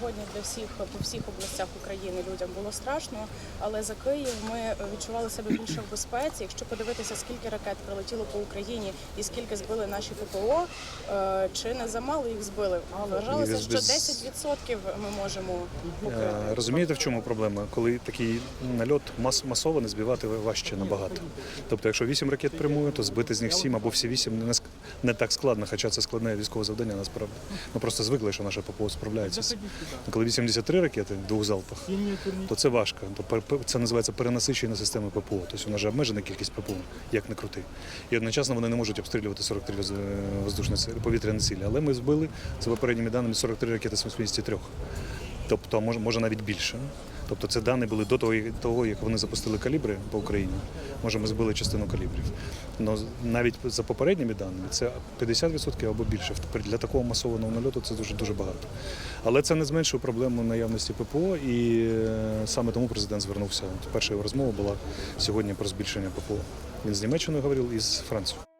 сьогодні для всіх по всіх областях України людям було страшно, але за Київ ми відчували себе більше в безпеці. Якщо подивитися, скільки ракет прилетіло по Україні і скільки збили наші ППО, е, чи не замало їх збили? Вважалося, що без- 10% ми можемо покрити. Е, Розумієте, в чому проблема? Коли такий нальот мас масово не збивати важче набагато. Тобто, якщо 8 ракет прямує, то збити з них 7 або всі 8 не, не так складно, хоча це складне військове завдання насправді. Ми просто звикли, що наше ППО справляється. Коли 83 ракети в двох залпах, то це важко. Це називається перенасичення системи ППО. Тобто вона ж обмежена кількість ППО, як не крути. І одночасно вони не можуть обстрілювати 43 воз- воздушні цілі- повітряні цілі. Але ми збили за попередніми даними 43 ракети з 83. Тобто, може навіть більше. Тобто це дані були до того, як вони запустили калібри по Україні. Може, ми збили частину калібрів. Но навіть за попередніми даними це 50% або більше. Для такого масованого нальоту це дуже дуже багато. Але це не зменшує проблему наявності ППО, і е, саме тому президент звернувся. Перша його розмова була сьогодні про збільшення ППО. Він з Німеччиною говорив і з Францією.